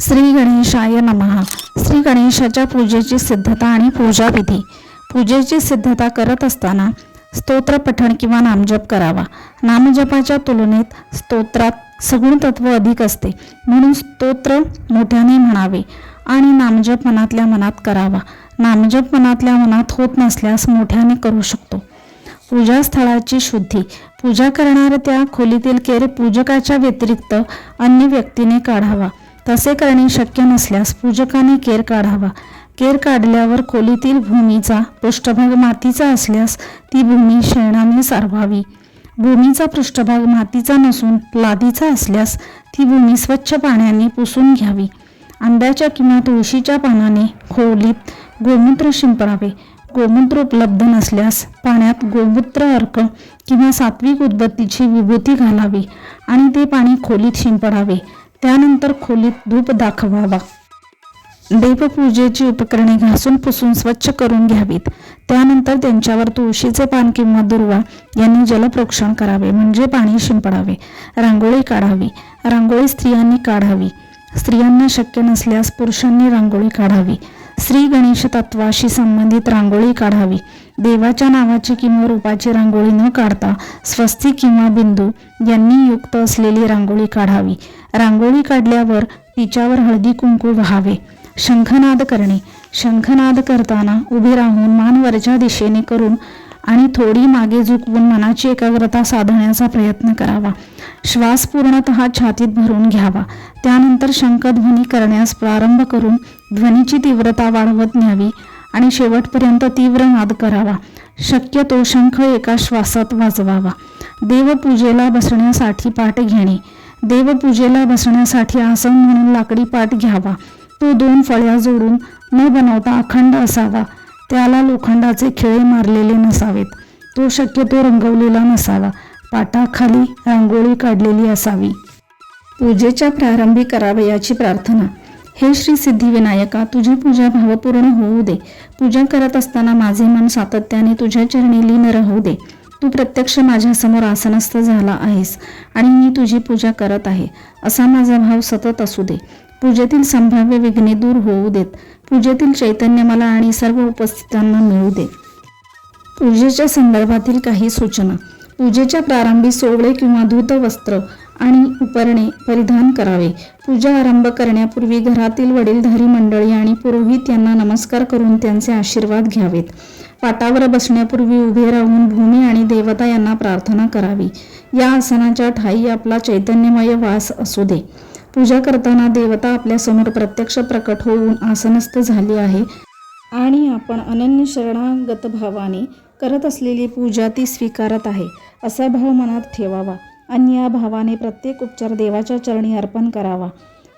श्री गणेशाय नमः. श्री गणेशाच्या पूजेची सिद्धता आणि पूजाविधी. पूजेची सिद्धता करत असताना स्तोत्र पठण किंवा नामजप करावा. नामजपाच्या तुलनेत स्तोत्रात सगुण तत्व अधिक असते. म्हणून स्तोत्र मोठ्याने म्हणावे आणि नामजप मनातल्या मनात करावा. नामजप मनातल्या मनात होत नसल्यास मोठ्याने करू शकतो. पूजास्थळाची शुद्धी. पूजा करणाऱ्या त्या खोलीतील केर पूजकाच्या व्यतिरिक्त अन्य व्यक्तीने काढावा. तसे करणे शक्य नसल्यास पूजकाने केर काढावा. केर काढल्यावर खोलीतील भूमीचा पृष्ठभाग मातीचा असल्यास ती भूमी शेणाने सारवावी. भूमीचा पृष्ठभाग मातीचा नसून लादीचा असल्यास ती भूमी स्वच्छ पाण्याने पुसून घ्यावी. आंब्याच्या किंवा तुळशीच्या पानाने खोलीत गोमूत्र शिंपडावे. गोमूत्र उपलब्ध नसल्यास पाण्यात गोमूत्र अर्क किंवा सात्विक उदबत्तीची विभूती घालावी आणि ते पाणी खोलीत शिंपडावे. त्यानंतर खोलीत धूप दाखवावा. देवपूजेची उपकरणे घासून पुसून स्वच्छ करून घ्यावीत. त्यानंतर त्यांच्यावर तुळशीचे पान किंवा दुर्वा यांनी जलप्रोक्षण करावे म्हणजे पाणी शिंपडावे. रांगोळी काढावी. रांगोळी स्त्रियांनी काढावी. स्त्रियांना शक्य नसल्यास पुरुषांनी रांगोळी काढावी. श्री गणेश तत्वाशी संबंधित रांगोळी काढावी. देवाच्या नावाची किंवा रूपाची रांगोळी न काढता स्वस्ती किंवा बिंदू यांनी युक्त असलेली रांगोळी काढावी. रांगोळी काढल्यावर तिच्यावर हळदी कुंकू व्हावे. शंखनाद करणे. शंखनाद करताना उभे राहून मान वरच्या दिशेने करून आणि थोडी मागे झुकवून मनाची एकाग्रता साधण्याचा प्रयत्न करावा. श्वास पूर्णतः छातीत भरून घ्यावा. त्यानंतर शंखध्वनी करण्यास प्रारंभ करून ध्वनीची तीव्रता वाढवत न्यावी. आणि शेवटपर्यंत तीव्र नाद करावा. शक्यतो शंख एका श्वासात वाजवावा. देवपूजेला बसण्यासाठी पाठ घेणे. देवपूजेला बसण्यासाठी आसन म्हणून लाकडी पाठ घ्यावा. तो दोन फळ्या जोडून न बनवता अखंड असावा. त्याला लोखंडाचे खिळे मारलेले नसावेत. तो शक्यतो रंगवलेला नसावा. पाटाखाली रांगोळी काढलेली असावी. पूजेच्या प्रारंभी करावयाची प्रार्थना. हे श्री सिद्धिविनायका तुझी पूजा भावपूर्ण होऊ दे. पूजा करत असताना माझे मन सातत्याने तुझ्या चरणी लीन राहू दे. तू प्रत्यक्ष माझ्यासमोर आसनस्थ झाला आहेस आणि मी तुझी पूजा करत आहे. असा माझा भाव सतत असू दे. पूजेतील संभाव्य विघ्ने दूर होऊ देत. पूजेतील चैतन्य मला आणि सर्व उपस्थितांना मिळू दे. पूजेच्या संदर्भातील काही सूचना. पूजेच्या प्रारंभी सोवळे किंवा धूत वस्त्र आणि उपरणे परिधान करावे. पूजा आरंभ करण्यापूर्वी घरातील वडीलधारी मंडळी आणि पुरोहित यांना नमस्कार करून त्यांचे आशीर्वाद घ्यावेत. पाटावर बसण्यापूर्वी उभे राहून भूमी आणि देवता यांना प्रार्थना करावी. या आसनाच्या ठाई आपला चैतन्यमय वास असू दे. पूजा करताना देवता आपल्यासमोर प्रत्यक्ष प्रकट होऊन आसनस्थ झाली आहे. आणि आपण अनन्य शरणागत भावाने करत असलेली पूजा ती स्वीकारत आहे. असा भाव मनात ठेवावा. अन्य भावाने प्रत्येक उपचार देवाच्या चरणी अर्पण करावा.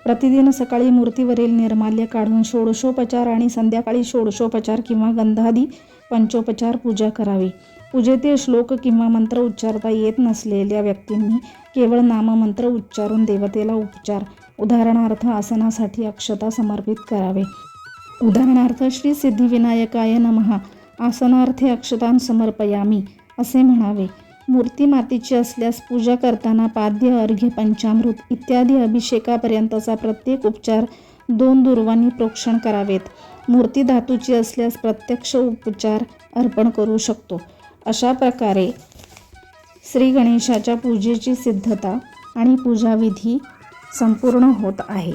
प्रतिदिन सकाळी मूर्तीवरील निर्माल्य काढून षोडशोपचार आणि संध्याकाळी षोडशोपचार किंवा गंधादी पंचोपचार पूजा करावी. पूजेतील श्लोक किंवा मंत्र उच्चारता येत नसलेल्या व्यक्तींनी केवळ नाममंत्र उच्चारून देवतेला उपचार उदाहरणार्थ आसनासाठी अक्षता समर्पित करावे. उदाहरणार्थ श्री सिद्धिविनायकाय नमः आसनार्थे अक्षतां समर्पयामी असे म्हणावे. मूर्ती मातीची असल्यास पूजा करताना पाद्य अर्घ्य पंचामृत इत्यादी अभिषेकापर्यंतचा प्रत्येक उपचार दोन दुर्वांनी प्रोक्षण करावेत. मूर्ती धातूची असल्यास प्रत्यक्ष उपचार अर्पण करू शकतो. अशा प्रकारे श्री गणेशाच्या पूजेची सिद्धता आणि पूजाविधी संपूर्ण होत आहे.